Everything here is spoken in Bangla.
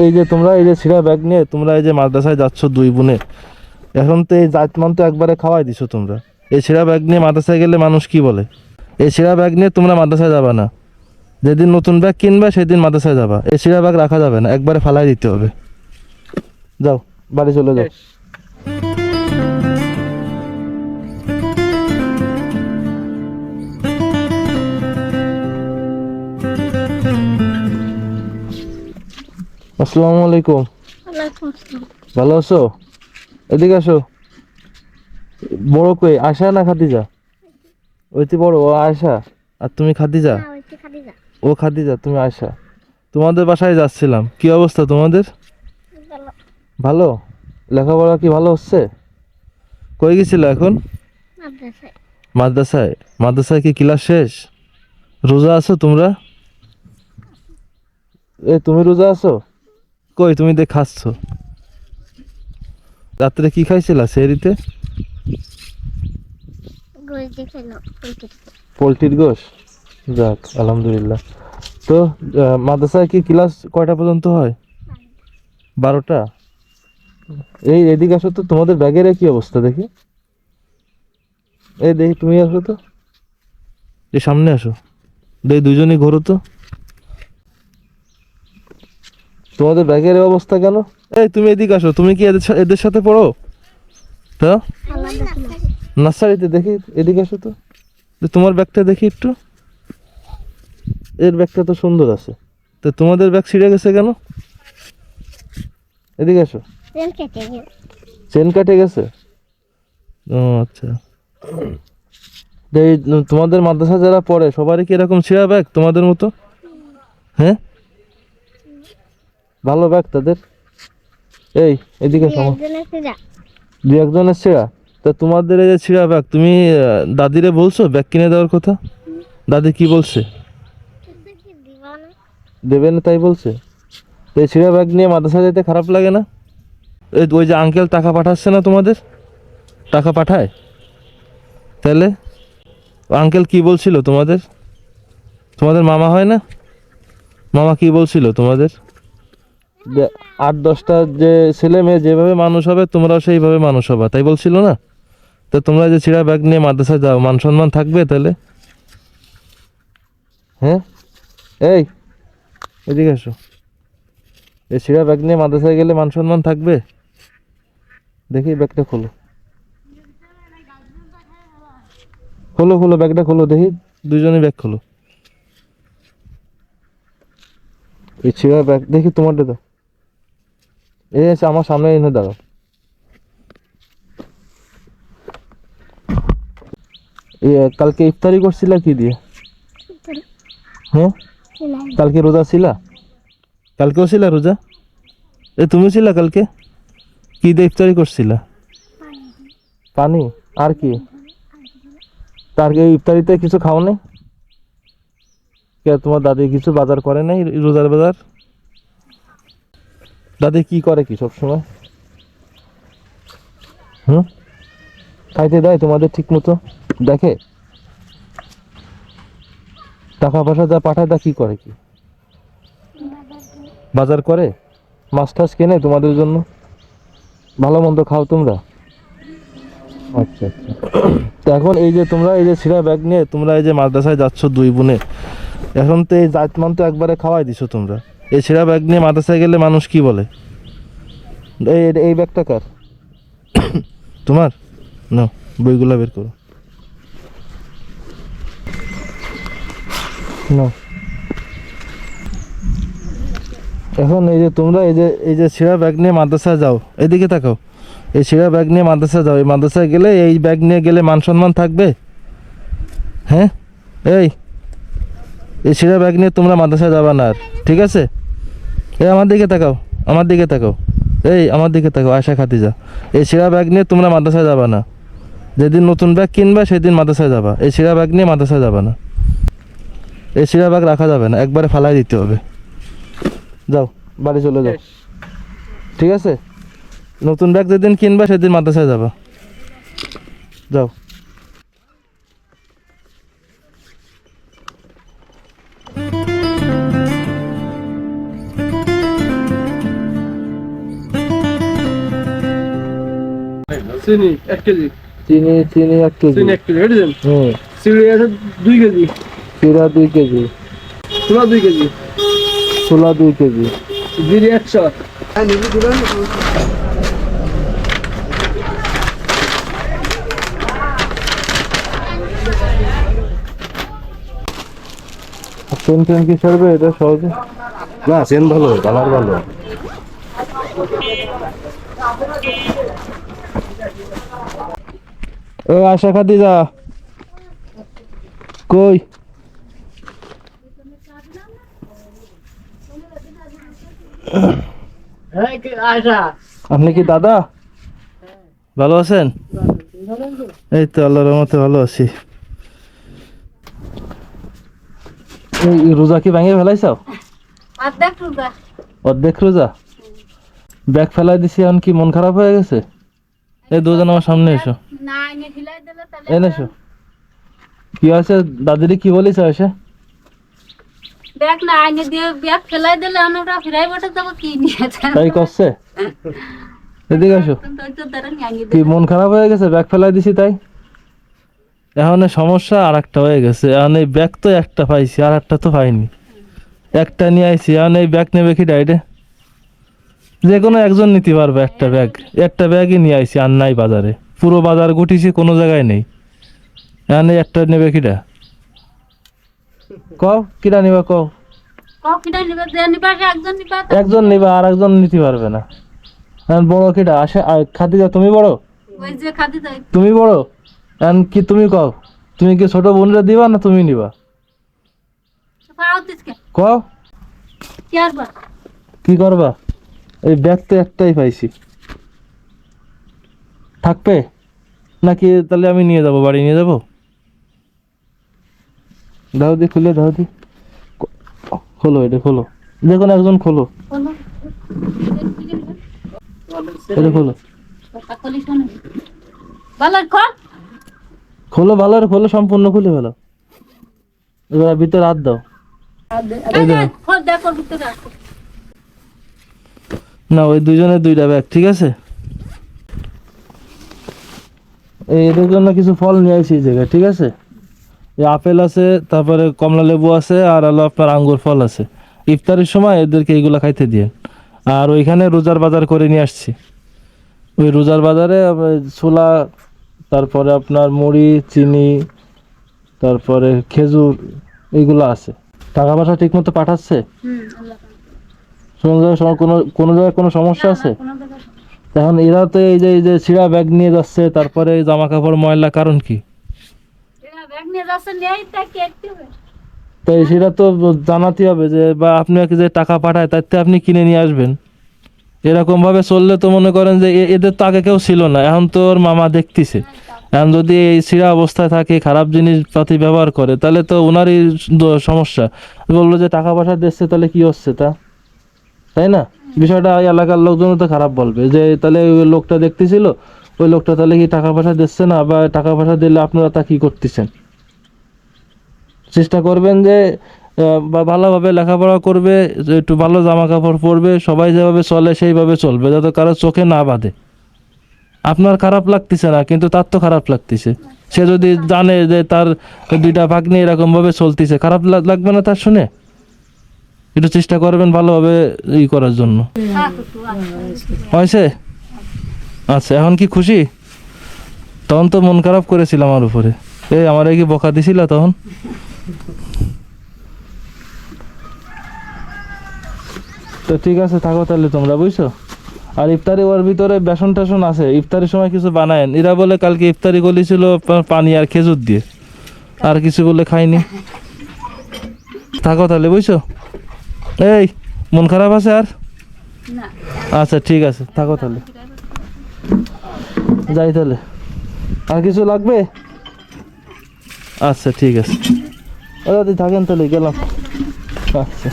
এই যে তোমরা এই যে ছিঁড়া ব্যাগ নিয়ে তোমরা এই যে মাদ্রাসায় যাচ্ছ দুই বোনে, এখন তো এই জাতমান তো একবারে খাওয়াই দিছো তোমরা। এই ছিঁড়া ব্যাগ নিয়ে মাদ্রাসায় গেলে মানুষ কি বলে? এই ছিঁড়া ব্যাগ নিয়ে তোমরা মাদ্রাসায় যাবা না। যেদিন নতুন ব্যাগ কিনবে, সেদিন মাদ্রাসায় যাবা। এই ছিঁড়া ব্যাগ রাখা যাবে না, একবারে ফালাই দিতে হবে। যাও, বাড়ি চলে যাও। আসসালামু আলাইকুম। ভালো আছো? এদিকে আসো। বড় কই? আশা না খাদিজা? ওইটি বড় ও আয়সা আর তুমি খাদিজা? ওইটি খাদিজা। ও খাদিজা তুমি আয়সা তোমাদের বাসায় যাচ্ছিলাম। কি অবস্থা তোমাদের? ভালো। লেখাপড়া কি ভালো হচ্ছে? কই গেছিল এখন? মাদ্রাসায়। মাদ্রাসায়? মাদ্রাসায় কি ক্লাস শেষ? রোজা আছো তোমরা? এ তুমি রোজা আছো? কই তুমি দেখ খাচ্ছ? রাত্রে কি খাইছিলা সেরিতে পোলট্রির গোশ? যাক আলহামদুলিল্লাহ। তো মাদ্রাসায় কি ক্লাস কয়টা পর্যন্ত হয়? বারোটা? এই এদিকে আসো তো তোমাদের ব্যাগের কি অবস্থা দেখি। এই দেখি তুমি আসো তো। এই সামনে আসো। দেখি দুজনই ঘোরো তো। তোমাদের ব্যাগের অবস্থা কেন? এই তুমি এদিকে আসো। তুমি কি এদের সা- এদের সাথে পড়ো? তা? নার্সারিতে দেখি এদিকে আসো তো। তো তোমার ব্যাগটা দেখি একটু। এর ব্যাগটা তো সুন্দর আছে। তো তোমাদের ব্যাগ ছিঁড়ে গেছে কেন? এদিকে আসো। চেন কাটে গেছে? ও আচ্ছা। এই তোমাদের মাদ্রাসা যারা পড়ে সবারই কি এরকম ছিঁড়া ব্যাগ তোমাদের মতো? হ্যাঁ? ভালো ব্যাগ তাদের। এই এদিকে দু একজনের ছিঁড়া। তা তোমাদের এই যে ছিঁড়া ব্যাগ তুমি দাদিরে বলছো ব্যাগ কিনে দেওয়ার কথা? দাদি কি বলছে? দেবে না তাই বলছে। এই ছিঁড়া ব্যাগ নিয়ে মাদ্রাসা যেতে খারাপ লাগে না? এই ওই যে আঙ্কেল টাকা পাঠাচ্ছে না তোমাদের? টাকা পাঠায়? তাহলে আঙ্কেল কি বলছিল তোমাদের? তোমাদের মামা হয় না? মামা কি বলছিল তোমাদের? যে আট, দশটা যে ছেলে মেয়ে যেভাবে মানুষ হবে, তোমরাও সেইভাবে মানুষ হবা। তাই বলছিল না? তো তোমরা যে ছিঁড়া ব্যাগ নিয়ে মাদ্রাসায় যাও, মান সম্মান থাকবে তাহলে? হ্যাঁ? এই, এদিকে আসো এই ছিঁড়া ব্যাগ নিয়ে মাদ্রাসায় গেলে মান সম্মান থাকবে? দেখি ব্যাগটা খোলো। খোলো খোলো, ব্যাগটা খোলো, দেখি। দুজনে ব্যাগ খোলো। এই ছিঁড়া ব্যাগ, দেখি তোমারটা দাও। এই আমার সামনে এনে দাঁড়াও কালকে ইফতারি করছিলা কি দিয়ে? হ্যাঁ? কালকে রোজা ছিলা? কালকেও ছিলা রোজা? এ তুমি ছিলা কালকে? কি দিয়ে ইফতারি করছিলা? পানি। আর কি? তার ইফতারিতে কিছু খাও নাই তোমার দাদি কিছু বাজার করে নাই রোজার বাজার? দাদি কি করে কি সব সময় হুম খাইতে দেয় তোমাদের ঠিক মতো। দেখে? টাকা পয়সা যা পাঠায় তা কি করে কি? বাজার করে? মাছ টাছ কেনে তোমাদের জন্য? ভালো মন্দ খাও তোমরা? আচ্ছা আচ্ছা। তো এখন এই যে তোমরা এই যে ছিঁড়া ব্যাগ নিয়ে তোমরা এই যে মাদ্রাসায় যাচ্ছ দুই বোনে, এখন তো এই জাতমান তো একবারে খাওয়াই দিছো তোমরা। এই ছিঁড়া ব্যাগ নিয়ে মাদ্রাসায় গেলে মানুষ কি বলে? এই এই- ব্যাগটা কার? তোমার? না বইগুলা বের করো। না এখন এই যে তোমরা এই যে এই যে ছিঁড়া ব্যাগ নিয়ে মাদ্রাসায় যাও এদিকে তাকাও। এই ছিঁড়া ব্যাগ নিয়ে মাদ্রাসায় যাও এই মাদ্রাসায় গেলে এই ব্যাগ নিয়ে গেলে মান সম্মান থাকবে? হ্যাঁ? এই এই ছিঁড়া ব্যাগ নিয়ে তোমরা মাদ্রাসায় যাবা না আর ঠিক আছে? এই আমার দিকে তাকাও আমার দিকে তাকাও। এই আমার দিকে তাকাও আশা খাতিজা এই ছিঁড়া ব্যাগ নিয়ে তোমরা মাদ্রাসায় যাবা না। যেদিন নতুন ব্যাগ কিনবা সেদিন মাদ্রাসায় যাবা। এই ছিঁড়া ব্যাগ নিয়ে মাদ্রাসায় যাবা না। এই ছিঁড়া ব্যাগ রাখা যাবে না একবারে ফালাই দিতে হবে। যাও বাড়ি চলে যাও। ঠিক আছে? নতুন ব্যাগ যেদিন কিনবা সেদিন মাদ্রাসায় যাবা। যাও। চিনি এক কেজি। চিনি চিনি এক কেজি। চিনি এক কেজি বুঝছেন হুম। চিড়ি আছে দুই কেজি। চিরা দুই কেজি। ছোলা দুই কেজি। ছোলা দুই কেজি। জিরি একশো। পেন টেন কি সারবে এটা সহজে? না চেন ভালো কালার ভালো। ও আশা খাদি যা কই আপনি কি দাদা? ভালো আছেন? এই তো আল্লাহর রহমতে ভালো আছি। এই রোজা কি ভাঙিয়ে ফেলাইছাও অর্ধেক রোজা। অর্ধেক রোজা? ব্যাগ ফেলাই দিছি এখন কি মন খারাপ হয়ে গেছে? এই দুজন আমার সামনে এসো। না এনে ঢিলাই দিলে তাহলে এনে এসো কি আছে দাদিরি কি বলিস এসে ব্যাগ না আইনে দিয়ে ব্যাগ ফেলাই দিলে আমরা ফিরাই বসে যাব কি তাই করছে? এদিকে আসো। কি মন খারাপ হয়ে গেছে? ব্যাগ ফেলাই দিছি তাই? এখন সমস্যা আর একটা হয়ে গেছে। এখন এই ব্যাগ তো একটা পাইছি আর একটা তো পাইনি। একটা নিয়ে আইছি এখন এই ব্যাগ নেবে কি ডাইরে যে কোনো একজন নিতে পারবে একটা ব্যাগ। একটা ব্যাগই নিয়ে আইছি আর নাই বাজারে। পুরো বাজার গুটিছি কোনো জায়গায় নেই। এখন এই একটা নেবে কিটা কও কিটা নিবা কও? একজন নিবা একজন নিবা আর একজন নিতে পারবে না। এখন বড় কিটা আসে খাদিজা তুমি বড়? তুমি বড়? এখন কি তুমি কও? তুমি কি ছোট বোনরা দিবা না তুমি নিবা? কও? কি করবা? এই ব্যাগ তো একটাই পাইছি। থাকবে? নাকি তাহলে আমি নিয়ে যাব বাড়ি নিয়ে যাব? দাও দি খুলে দাও দি খোলো এটা খোলো। যে কোনো একজন খোলো। এটা খোলো। ভালো খোলো। ভালো খোলো সম্পূর্ণ খুলে ফেলো। এবার ভিতরে হাত দাও। না ওই দুজনের দুইটা ব্যাগ ঠিক আছে এই এদের জন্য কিছু ফল নিয়ে আসি এই জায়গায় ঠিক আছে? এই আপেল আছে তারপরে কমলা লেবু আছে আর হলো আপনার আঙ্গুর ফল আছে। ইফতারের সময় এদেরকে এইগুলা খাইতে দিয়ে। আর ওইখানে রোজার বাজার করে নিয়ে আসছি। ওই রোজার বাজারে ছোলা তারপরে আপনার মুড়ি চিনি তারপরে খেজুর এইগুলো আছে। টাকা পয়সা ঠিক মতো পাঠাচ্ছে কোনো জায়গায় কোনো কোনো জায়গায় কোনো সমস্যা আছে? এখন এরা তো এই যে এই যে ছিঁড়া ব্যাগ নিয়ে যাচ্ছে তারপরে এই জামা কাপড় ময়লা কারণ কি? তাই সেটা তো জানাতে হবে যে বা আপনাকে যে টাকা পাঠায় তাতে আপনি কিনে নিয়ে আসবেন। এরকম ভাবে চললে তো মনে করেন যে এদের তো আগে কেউ ছিল না এখন তো ওর মামা দেখতেছে। এখন যদি এই ছিঁড়া অবস্থায় থাকে খারাপ জিনিসপাতি ব্যবহার করে তাহলে তো ওনারই সমস্যা। বলল যে টাকা পয়সা দিচ্ছে তাহলে কি হচ্ছে তা? তাই না? বিষয়টা এলাকার লোকজন তো খারাপ বলবে। যে তাহলে ওই লোকটা দেখতেছিল, ওই লোকটা তাহলে কি টাকা পয়সা দিচ্ছে না? বা টাকা পয়সা দিলে আপনারা তা কি করতেছেন? চেষ্টা করবেন যে বা ভালোভাবে লেখাপড়া করবে একটু ভালো জামা কাপড় পরবে, সবাই যেভাবে চলে সেইভাবে চলবে, যাতে কারও চোখে না বাঁধে। আপনার খারাপ লাগতেছে না, কিন্তু তার তো খারাপ লাগতেছে। সে যদি জানে যে তার দুইটা ভাগ্নি এরকম ভাবে চলতেছে, খারাপ লাগবে না তার শুনে? একটু চেষ্টা করবেন ভালোভাবে ই করার জন্য। হয়েছে? আচ্ছা এখন কি খুশি? তখন তো মন খারাপ করেছিল আমার উপরে। এই আমার কি বকা দিছিল তখন? তো ঠিক আছে, থাকো তাহলে তোমরা, বুঝছ? আর ইফতারি, ওর ভিতরে বেসন টেসন আছে। ইফতারির সময় কিছু বানায়েন। এরা বলে কালকে ইফতারি গলিছিল পানি আর খেজুর দিয়ে। আর কিছু বলে খাইনি। থাকো তাহলে, বুঝছ? এই মন খারাপ আছে আর? আচ্ছা ঠিক আছে থাকো তাহলে। যাই তাহলে। আর কিছু লাগবে? আচ্ছা ঠিক আছে। ও দাদি থাকেন তাহলে গেলাম। আচ্ছা।